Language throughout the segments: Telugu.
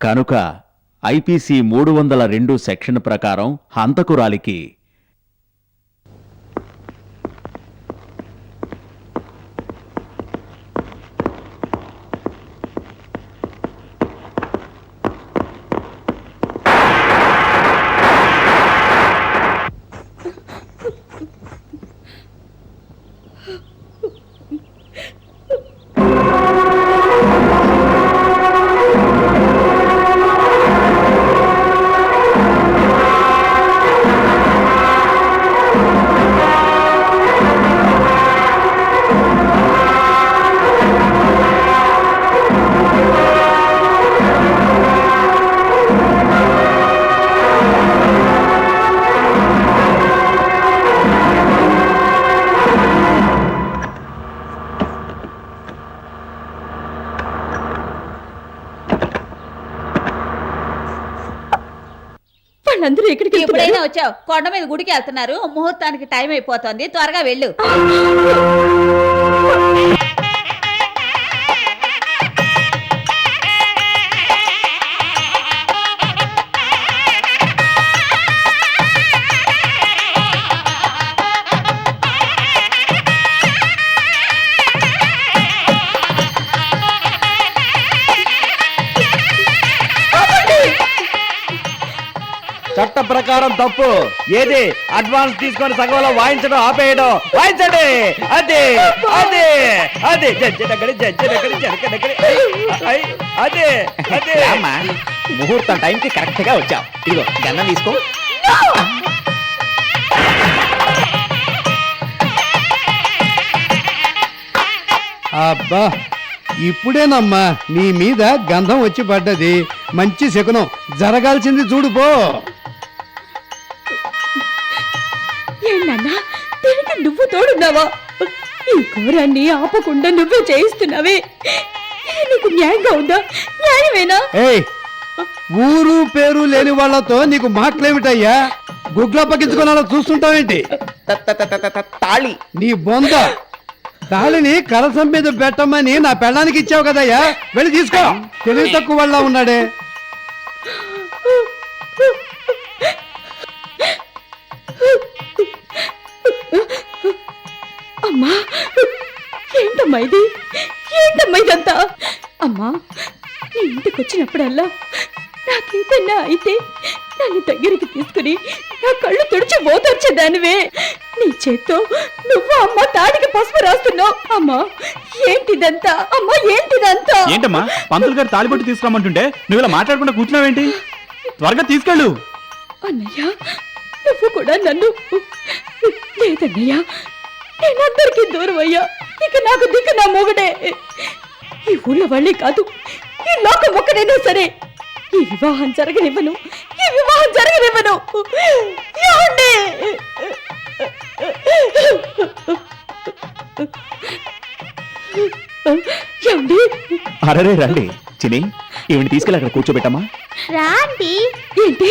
కనుక ఐపీసీ మూడు వందల రెండు సెక్షన్ ప్రకారం హంతకురాలికి వాళ్ళందరూ ఎక్కడికి ఎప్పుడైనా వచ్చావు? కొండ మీద గుడికి వెళ్తున్నారు. ముహూర్తానికి టైం అయిపోతుంది. త్వరగా వెళ్ళు. తప్పు. ఏది? అడ్వాన్స్ తీసుకొని సగంలో వాయించడం ఆపేయడం. వాయించండి. అదే అదే అదే. జడ్జి దగ్గర జడ్జి దగ్గర జనక దగ్గర ఐ, అదే అదే. అమ్మా ముహూర్తం టైంకి కరెక్ట్గా వచ్చావు. ఇదిగో గన్నం తీసుకో. అబ్బా ఇప్పుడేనమ్మా నీ మీద గంధం వచ్చి పడ్డది. మంచి శకునం. జరగాల్సింది చూడు పో. నువ్వు తోడున్నావా? ఈ ఘోరాన్ని ఆపకుండా నువ్వే చేయిస్తున్నావే. నీకు న్యాయంగా ఉందా? న్యాయమేనా? ఏయ్ ఊరు పేరు లేని వాళ్ళతో నీకు మాటలేమిటయ్యా? గుడ్ల పక్కించుకున్నా చూస్తుంటావేంటి? త- త- త- త- త- తాళి. నీ బొంద. తాళిని కలసం మీద పెట్టమని నా పెళ్ళానికి ఇచ్చావు కదయ్యా? వెళ్ళి తీసుకో. తెలివి తక్కువ వాళ్ళ ఉన్నాడే. అమ్మా! ఏంటమ్మా ఇది? ఏంటమ్మా ఇదంతా? అమ్మా నీ ఇంటికి వచ్చినప్పుడల్లా నాకేదన్నా అయితే నన్ను దగ్గరికి తీసుకుని నా కళ్ళు తుడిచి మోతొచ్చేదానివే నీ చేత్తో నువ్వు అమ్మ తాడికి పసుపు రాస్తున్నావు. అమ్మా ఏంటిదంతా? అమ్మా ఏంటిదంతా? ఏంటమ్మా? పంతులు గారు తాలిబొట్టు తీసుకురమ్మంటుంటే నువ్వు ఇలా మాట్లాడకుండా కూర్చున్నావేంటి? త్వరగా తీసుకెళ్ళు. అన్నయ్య నువ్వు కూడా నన్ను లేదన్నయ్య నేనందరికీ దూరం అయ్యా ఇక నాకు దిక్కు నా మొగుడే. ఈ ఊళ్ళో వాళ్ళే కాదు ఈ లోకం ఒక్కడైనా సరే. ఈ వివాహం జరగనివ్వను ఈ వివాహం జరగనివ్వను. ఏమండి? ఏమండి? అరరే రండి. చిని ఈవిని తీసుకెళ్ళి అక్కడ కూర్చోబెట్టమ్మా. రాండి. ఏంటి?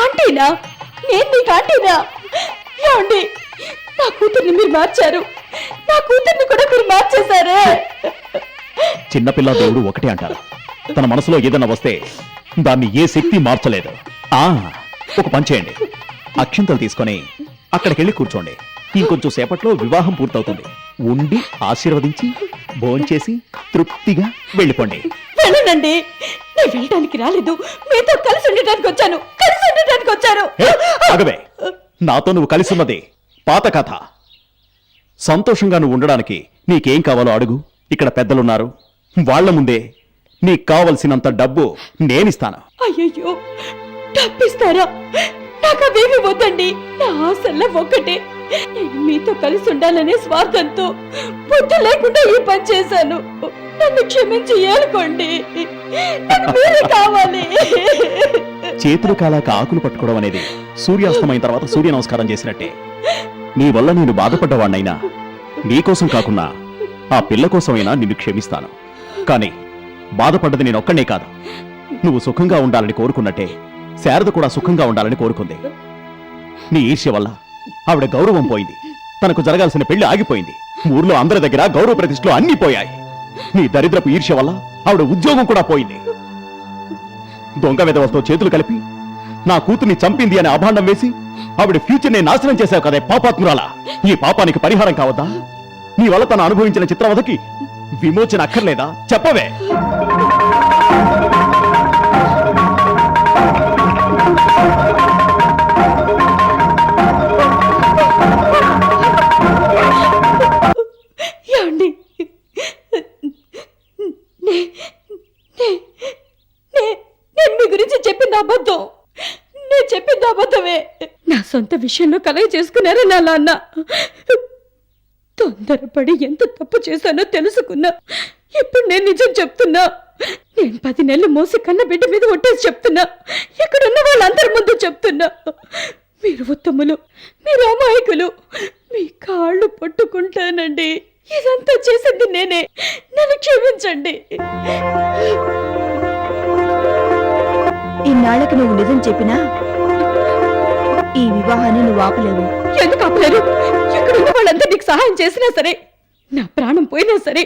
ఆంటీనా? నేను నీకు ఆంటీనా? ఏమండి? నా కూతుర్ని మీరు మార్చారు. నా కూతుర్ని కూడా మీరు మార్చేశారే. చిన్నపిల్ల దేవుడు ఒకటే అంటారు. తన మనసులో ఏదన్నా వస్తే దాన్ని ఏ శక్తి మార్చలేదు. ఆ ఒక పని చేయండి. అక్షింతలు తీసుకొని అక్కడికెళ్ళి కూర్చోండి. ఇంకొంచెం సేపట్లో వివాహం పూర్తవుతుంది. ఉండి ఆశీర్వదించి భోంచేసి తృప్తిగా వెళ్ళిపోండి. వెళ్ళనండి. నేను వెళ్ళడానికి రాలేదు. మీతో కలిసి ఉండటానికి వచ్చాను. కలిసి ఉండటానికి వచ్చాను నాతో నువ్వు కలిసి ఉన్నది పాత కథ సంతోషంగా నువ్వు ఉండడానికి నీకేం కావాలో అడుగు. ఇక్కడ పెద్దలున్నారు. వాళ్ళ ముందే నీకు కావలసినంత డబ్బు నేనిస్తాను. అయ్యయ్యో తప్పిస్తారా నాకు అవేమి వద్దండి. నా ఆశల్లో ఒక్కటే. నేను మీతో కలిసి ఉండాలనే స్వార్థంతో బుద్ధి లేకుండా ఈ పని చేశాను. నన్ను క్షమించి ఏలుకోండి. నాకు మీరే కావాలి. చేతులు కాలాక ఆకులు పట్టుకోవడం అనేది సూర్యాస్తమైన తర్వాత సూర్య నమస్కారం చేసినట్టే. నీ వల్ల నేను బాధపడ్డవాణ్ణైనా. నీకోసం కాకున్నా ఆ పిల్ల కోసమైనా నిన్ను క్షమిస్తాను. కానీ బాధపడ్డది నేనొక్కనే కాదు. నువ్వు సుఖంగా ఉండాలని కోరుకున్నట్టే శారద కూడా సుఖంగా ఉండాలని కోరుకుంది. నీ ఈర్ష్య వల్ల ఆవిడ గౌరవం పోయింది. తనకు జరగాల్సిన పెళ్ళి ఆగిపోయింది. ఊర్లో అందరి దగ్గర గౌరవ ప్రతిష్టలు అన్నీ పోయాయి. నీ దరిద్రపు ఈర్ష్య వల్ల ఆవిడ ఉద్యోగం కూడా పోయింది. దొంగ విధవలతో చేతులు కలిపి నా కూతుర్ని చంపింది అని అభాండం వేసి ఆవిడ ఫ్యూచర్ని నాశనం చేశావు కదే పాపాత్మురాల. ఈ పాపానికి పరిహారం కావద్దా? నీ వల్ల తను అనుభవించిన చిత్రవధకి విమోచన అక్కర్లేదా? చెప్పవే. ఏమండి? నే- నే- నే- నేను మీ గురించి చెప్పింది అబద్ధం. చెప్పింది అబద్ధమే. నా సొంత విషయంలో కలగ చేసుకున్నారు నా నాన్న. తొందరపడి ఎంత తప్పు చేశానో తెలుసుకున్నా. ఇప్పుడు నేను నిజం చెప్తున్నా. నేను పది నెలలు మోసి కన్న బిడ్డ మీద ఒట్టేసి చెప్తున్నా. ఇక్కడున్న వాళ్ళందరి ముందు చెప్తున్నా. మీరు ఉత్తములు మీరు అమాయకులు మీ కాళ్ళు పట్టుకుంటానండి. ఇదంతా చేసింది నేనే. నన్ను క్షమించండి. ఇన్నాళ్ళకి నువ్వు నిజం చెప్పినా ఈ వివాహాన్ని నువ్వు ఆపలేవు. ఎందుకు ఆపలేరు? ఇక్కడ ఉన్న వాళ్ళంతా నీకు సహాయం చేసినా సరే నా ప్రాణం పోయినా సరే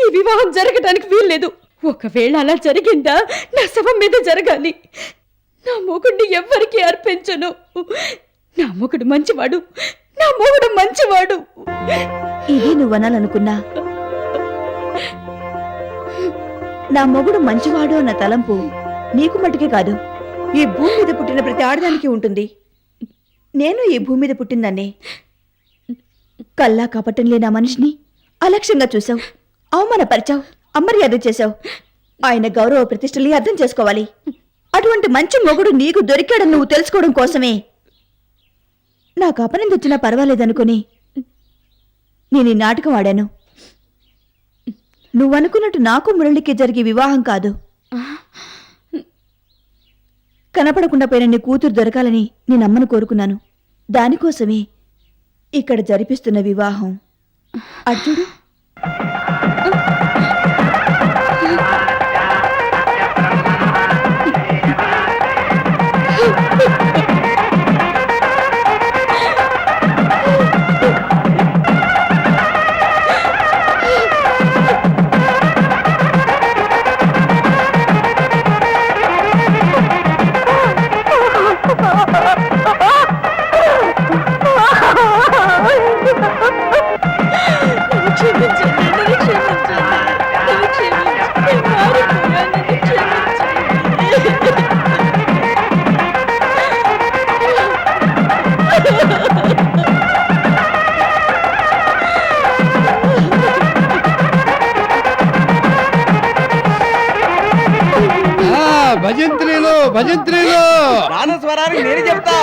ఈ వివాహం జరగడానికి వీల్లేదు. ఒకవేళ అలా జరిగిందా నా శవం మీద జరగాలి. నా మొగుడిని ఎవ్వరికి అర్పించను. నా మొగుడు మంచివాడు. నా మొగుడు మంచివాడు. ఇది నువ్వు అనాలనుకున్నా? నా మొగుడు మంచివాడు అన్న తలంపు నీకు మటుకే కాదు. ఈ భూమి మీద పుట్టిన ప్రతి ఆడదానికి ఉంటుంది. నేను ఈ భూమి మీద పుట్టిందాన్ని? కల్లా కపటం లేని ఆ మనిషిని అలక్ష్యంగా చూసావు అవమానపరిచావు అమర్యాద చేశావు. ఆయన గౌరవ ప్రతిష్టల్ని అర్థం చేసుకోవాలి. అటువంటి మంచి మొగుడు నీకు దొరికాడని నువ్వు తెలుసుకోవడం కోసమే. నాకు అపనింది వచ్చినా పర్వాలేదనుకుని నేను ఈ నాటకం ఆడాను. నువ్వనుకున్నట్టు నాకు మురళికి జరిగే వివాహం కాదు. కనపడకుండా పోయిన నీ కూతురు దొరకాలని నేనమ్మను కోరుకున్నాను. దానికోసమే ఇక్కడ జరిపిస్తున్న వివాహం. అర్జుడు భజంత్రీలు. భజంత్రీలు నాన్న స్వరానికి నేను చెప్తా.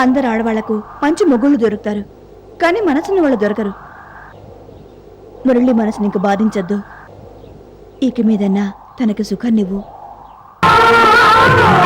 అందరు ఆడవాళ్ళకు మంచి మొగుళ్ళు దొరుకుతారు. కానీ మనసున్న వాళ్ళు దొరకరు. మురళి మనసుని ఇంక బాధించద్దు. ఇక మీదన్నా తనకి సుఖాన్నివ్వు. Oh,